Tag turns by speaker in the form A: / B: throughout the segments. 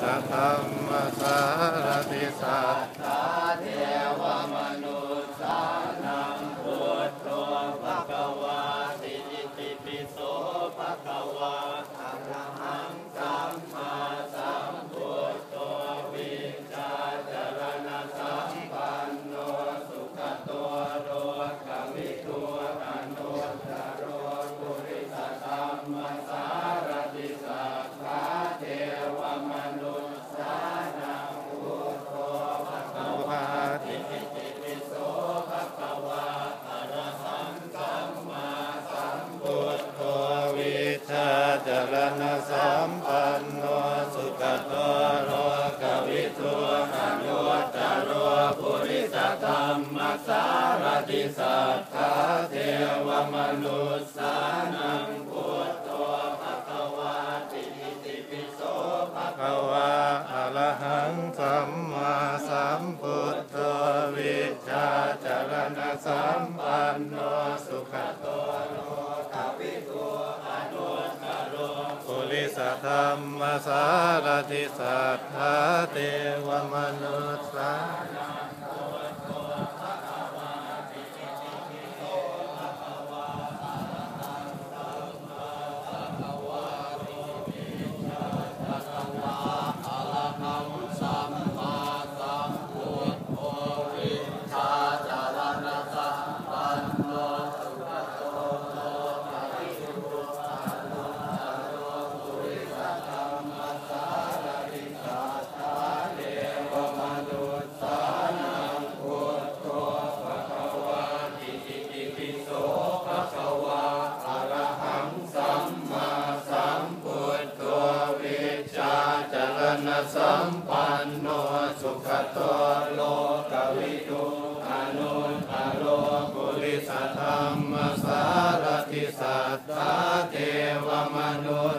A: สัพพมสารติ วิชชาจรณสัมปันโนสุขโตโนทวิตุอนุตโรปุลิสธรรมสารติสัทธาเทวมนุสย์สา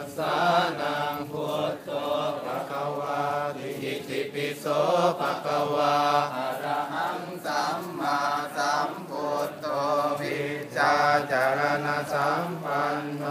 A: สสานังพุทโธภะคะวาอิติปิโสภะคะวาอระหังสัมมาสัมพุทโธวิจารณสัมปันโน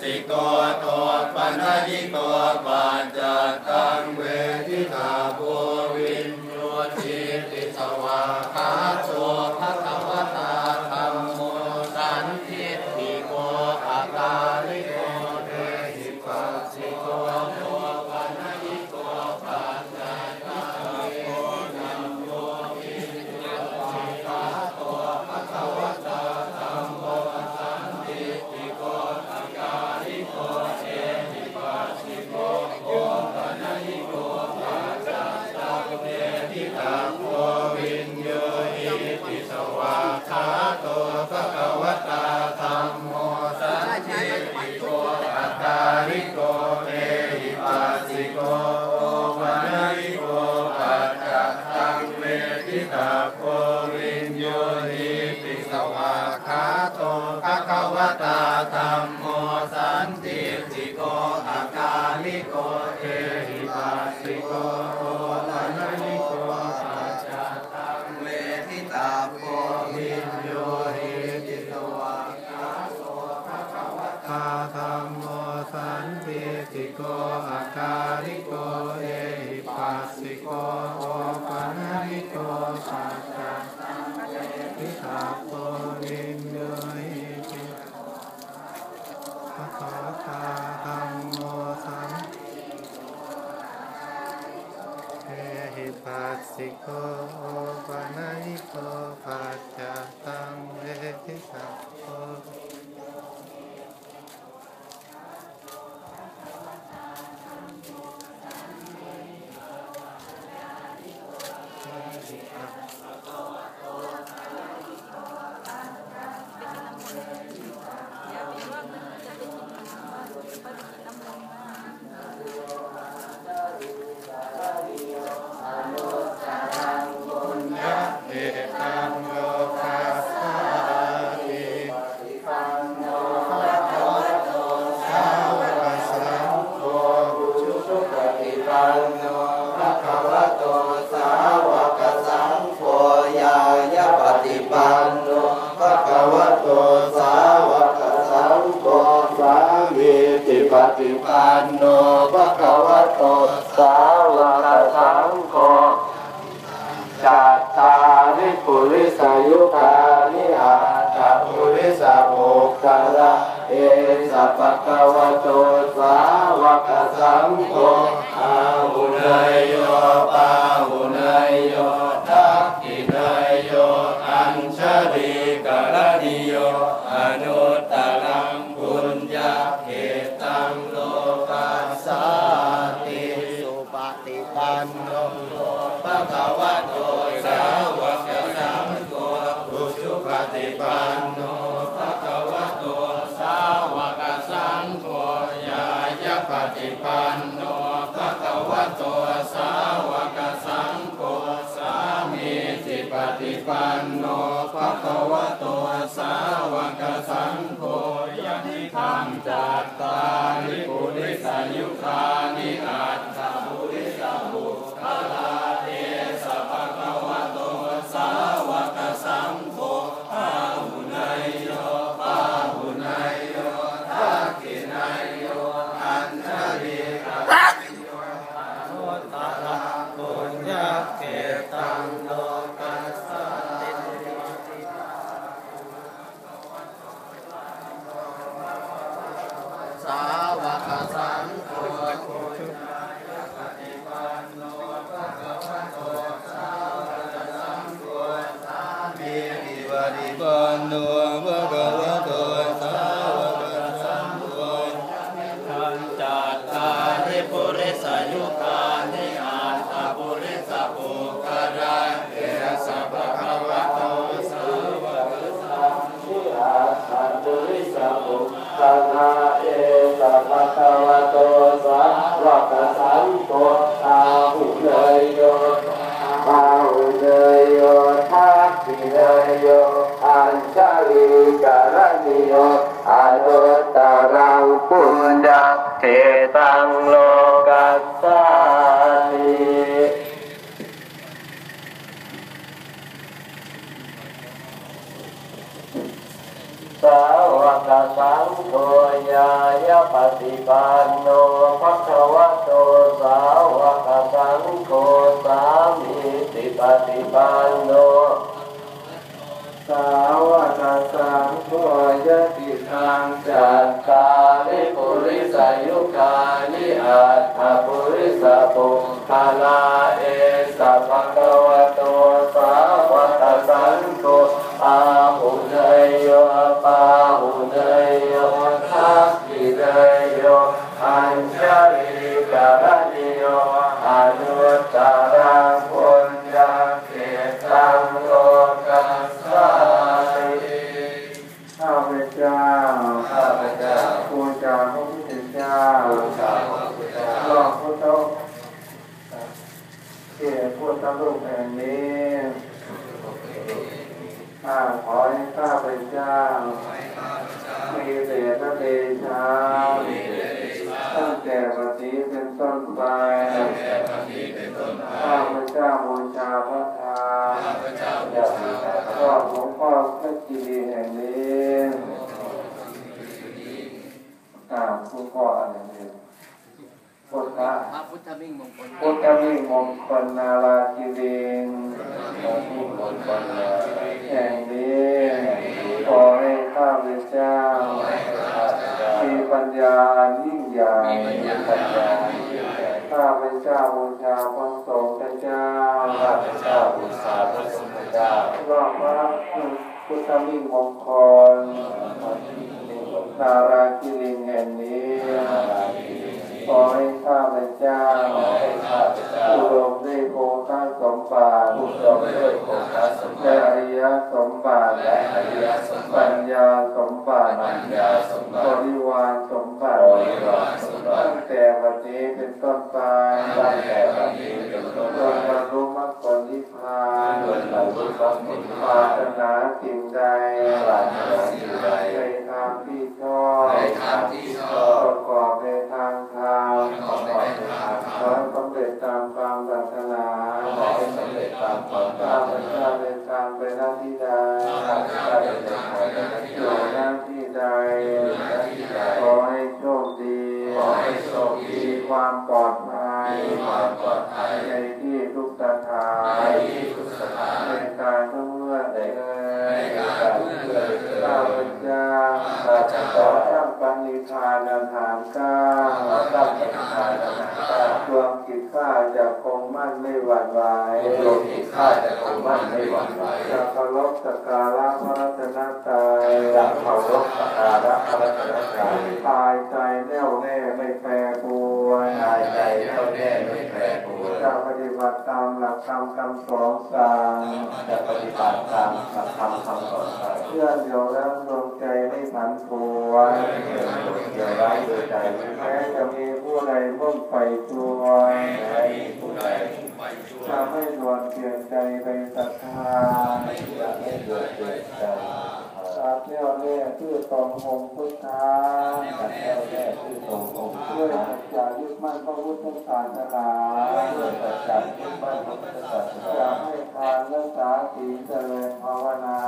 A: สิโกโตปนัญิโกปา Ego Ehi. भाषिको वनयिको भाग्यतां वेदितां เอสัพพะวะโตสาวกสังโฆอาหุเนโยปา Santo. ตังโนายปฏิปันโนภะคะวะต รอบหลวง
B: พ่อ
C: พระจีดีแห่งนี้อ่าผู้พ่ออะไรเนี่ยพุทธะ
D: พุทธมิ่งมงคล
C: พุทธมิมงคลนาราคิริง
B: คล
C: แห่งนี้ขอให้ข้าพเจ้ามีปัญญายิ่งใหญ่
B: ปัญญา
C: ข้าพเจ้าบูชาพระสงฆ์เจ้า
B: ข้าพเจ้าบูชาพระสงฆ์เจ้าร
C: อบพระพุทธมิมงคล
B: นารา
C: Gracias. มั่นไม่หวั่นไหว
B: ดวงจิตข้าจะคงมั่นไม่หวั่นไหว
C: จะเคารพสักการะพระรัตนตรัย
B: จะเคารพสักการะพระรัตนตรัย
C: ตายใจแน่วแน่ไม่แปรปรวน
B: กายใจแน่วแน่ไม่แปรปรวน
C: จะปฏิบัติตามหลักธรรมคำสอนสั่ง
B: จะปฏิบัติตามหลักธรรมคำสอนสั่ง
C: เพื่อเดียวแล้วดวงใจไม่ผันผวน
B: เกี่ยวกับเกี่ยวร้ายโดยใจไม่
C: แม้จะมี ผู้ใดมุ่งไปช่วย
B: แม้มีผู้ใด
C: ทำให้ดวงเปลี่ยนใจไปศรัทธา ชื่อตรงองค์พุทธา
B: จะแน่วแน่ที่ทรงองค์
C: ด้วยสัจจายึดมั่นพระพุทธศาสนา
B: ด้วยสัจจะที่มั่นพระพุทธศาส
C: จะ
B: นา
C: ให้ทานรักษาศีลเจริญภาวนา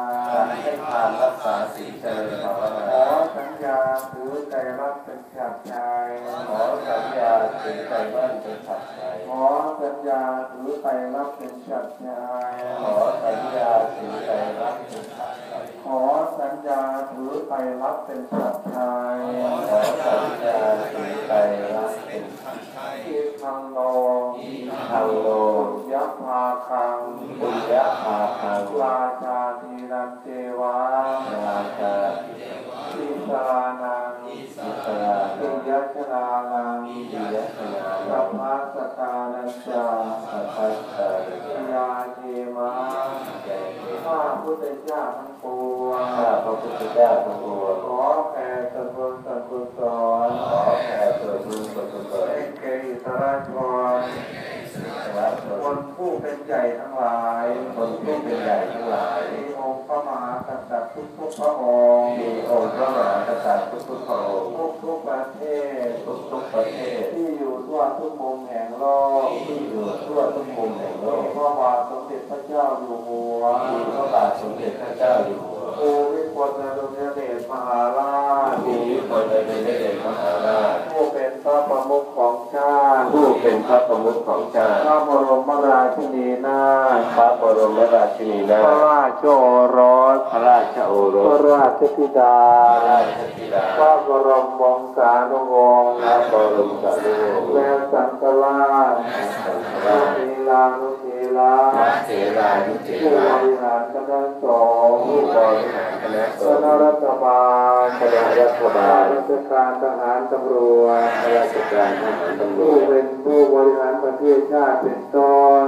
B: ให้ทานรักษาศีลเจริญภาวนา
C: อสัญญาถือใจรักเป็นฉับใจ
B: ขอสัญญาถึงใจมั่นเป็นฉับใจ
C: ขอสัญญาถือใจรักเป็นฉับใจ
B: ขอสัญญาถึงใจรักเป็นฉับใจ
C: ขอสัญญาถือใจรักเป็นฉับใจ
B: ขอสัญญาถึงใจรักเป็นฉับใจ
C: ที่ทางโล
B: ทางโล
C: ปุญญภาคัง
B: ปุญญาภาคัง
C: ราชาธีรันเทวา
B: ราชา
C: ทิสรานัง
B: อิสรา
C: ปิยัชรานัง
B: ปิยชนา
C: สัพพะสตานัญจา
B: สัพพัสสะ
C: ยาเทมาข้าพุทธเจ้าทั้งปวง
B: ข้าพระพุทธเจ้าทั้งปวง
C: ขอแผ่ส่วนบุญส่วนกุศล
B: ขอแผ่ส่วนบุญส่วนกุศล
C: ให้แก่อิสระชนค
B: น
C: ผู้เป็นใหญ่ทั้งหลาย
B: คนผู้เป็นใหญ่ทั้งหลาย
C: ระมหากษัตริย์ทุกทุกๆพระองค์
B: มีองค์พระมหากษัตริย์ทุกๆพระองค์
C: ทุกทุกๆประเทศ
B: ทุกๆประเทศ
C: ที่อยู่ทั่วทุกมุมแห่งโลก
B: ที่อยู่ทั่วทุกมุมแห่งโล
C: มี
B: ก
C: พระบาทสมเด็จพระเจ้าอยู่หัว
B: มีพระบาทสมเด็จพระเจ้าอยู่หัว
C: ภูมิพลอดุลยเดชมหาราช
B: ภูมิพลอดุลยเดชมหาราช
C: ผู้เป็นพระประมุขของชาติ
B: ผู้เป็นพระประมุขของชาติ
C: พระบรมราชินีนาถ
B: พระบรมราชินีนา
C: พระ
B: ถ
C: ราชโอรส
B: พระราชโอร
C: พระ
B: ส
C: ราชธิดา
B: พระราชธิดา
C: พระบรมวงศานุวงศ์
B: พระบรมสารีวงศ์
C: และสังฆราช
B: สังฆ
C: พระ
B: ราช
C: ศีลานุศีลา
B: พระเถรานุเถ
C: ผู้บ
B: ระ
C: ริหารคณะสงฆ์
B: ผู้บริหารคณะส
C: ค
B: ง
C: ณะ
B: ฆ์
C: รัฐบาล
B: คณะรัฐบา
C: ข้า
B: ล
C: ราชการทหารตำรวจ
B: ข้าราชการทหารตำร
C: ผู้
B: วจ
C: เป็นผู้บริหารประเทศชาติเป็นต้น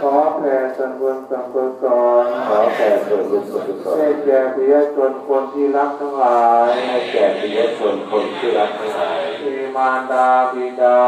C: ขอแผ่ส่วนบุญส่วนกุศล
B: ขอแผ่ส่วนบุญส่วนกุศล
C: ให้แก่ปิยชนคนที่รักทั้งหลาย
B: ให้แก่ปิยชนคนที่รักทั้งหลาย
C: มีมารดาบิดา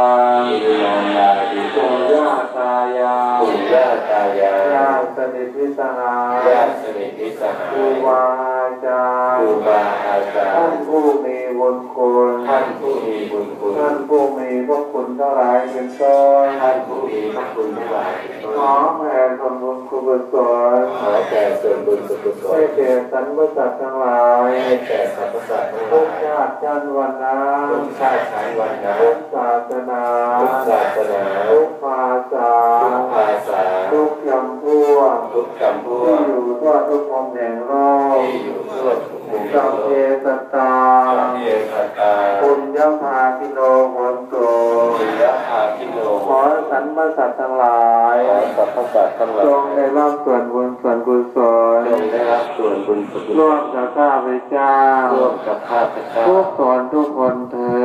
B: มีมารดาบิ
C: ปู่
B: ดา
C: ย่าตายาย
B: ปู่ย่าตายาย
C: ญาติสนิทพิสหาย
B: ญาติสนิทมิตรสหา
C: ครู
B: ย
C: บาอาจาร
B: ครู
C: ย์
B: บาอาจาร
C: ท่าน
B: ย์
C: ผู้มีบุญคุณ
B: ท่านผู้มีบุญคุณ
C: ท่านผู้มีพระคุณทั้งหลายเป็นต้น
B: ท่านผู้มีพระคุณทั้งหลายเป็นต้น
C: ขอแผ่ส่วนบุญกุศล
B: ขอแก่ส่วนบุญส่วนกุศล
C: ให้แก่สรรพสัตว์ทั้งหลาย
B: ให้แก่สรรพสัตว์ทั้งห
C: ทุ
B: ลากย
C: ชาติชาติวันนะ
B: ทุกชาติชายวันนะ
C: ทุกศาสนา
B: ทุกศาสนา
C: ทุกภาษา
B: ทุกภาษา
C: ทุกจำพวก
B: ทุกคำพู
C: ที่
B: ด
C: อยู่ทั่วทุกมุมแห่งโลก
B: ที่อยู่ทั่วทุกมุมโล
C: สัพ
B: ก
C: เพสตตา
B: สัพเพสัตตา
C: ปุญญภาคิโนโหน โต
B: ปิยภาคิโน
C: ขอสรรพสัตว์ทั้งหลาย
B: ขอสรรพสัตว์ทั้งหลา
C: จ
B: ย
C: งได้รับส่วนบุญส่วนกุศล
B: จงได้รับส่วนบุญส่วนกุศ
C: ร่ว
B: ล
C: มกับข้าพเจ้า
B: ร่วมกับข้าพเจ้า
C: ทุกตนทุกคนเถิ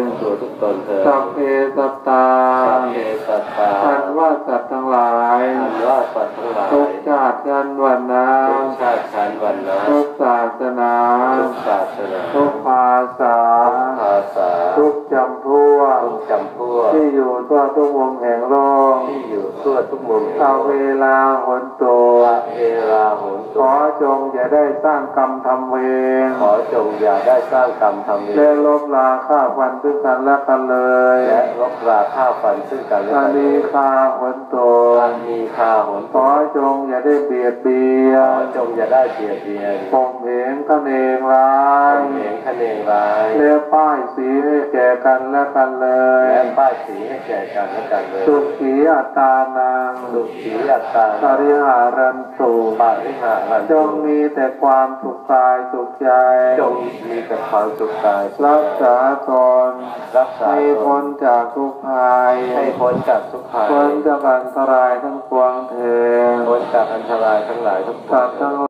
C: ด
B: ตัวทุกตนเถิด
C: สัพเพสัตตา
B: สัพเพสัตตา
C: อันว่าสัตว์ทั้งหลาย
B: อันว่าสัตว์ทั้งหลาย
C: ทุกชาติกันวันนะ
B: ทุกชาติชั้นวันนะ
C: ทุกศาสนา
B: ทุกศาสนา
C: ทุกภาษา
B: ภาษา
C: ทุกจำพวก
B: ทุกจำพวก
C: ที่อยู่ทั่วทุกมุมแห่งโลก
B: ที่อยู่ทั่วทุกมุม
C: เอาเวลาหนโต
B: เอราหุน
C: ข
B: ตุ
C: อจงอย่าได้สร้างกรรมทำเวร
B: ขอจงอย่าได้สร้างกรรมทำเว
C: และ
B: ร
C: ลบลาฆ่าฟันซึ่งกันและกันเลย
B: และลบราฆ่าฟันซึ่งกันและ
C: อา
B: กัน
C: ลีคาหนโต
B: อั นมีคาหน
C: ขอจงอย่าได้เบียดเบีย
B: ขอนจงอย่าได้เบียดเบียน
C: ผมเหงกันเองร้าย
B: เหงคะเนงร้าย
C: เลี้ยป้ายสีให้แก่กันและกันเลย
B: และป้ายสีให้แก่กันและกันเลย
C: สุขีอัตตานัง
B: สุขีอัตตา
C: ปริหารันตุ
B: ปาริหารัน
C: จงมีแต่ความสุขกายสุข ใจ
B: จงมีแต่ความสุขกาย
C: รักษาตน
B: รักษา
C: ให้พ้นจากทุกภัย
B: ให้พ้นจากทุกภัย
C: พ้นจากอันตรายทั้งปวงเถิด
B: พ้นจากอันตรายทั้งหลายทุกปวง
C: ตว์ทั้ง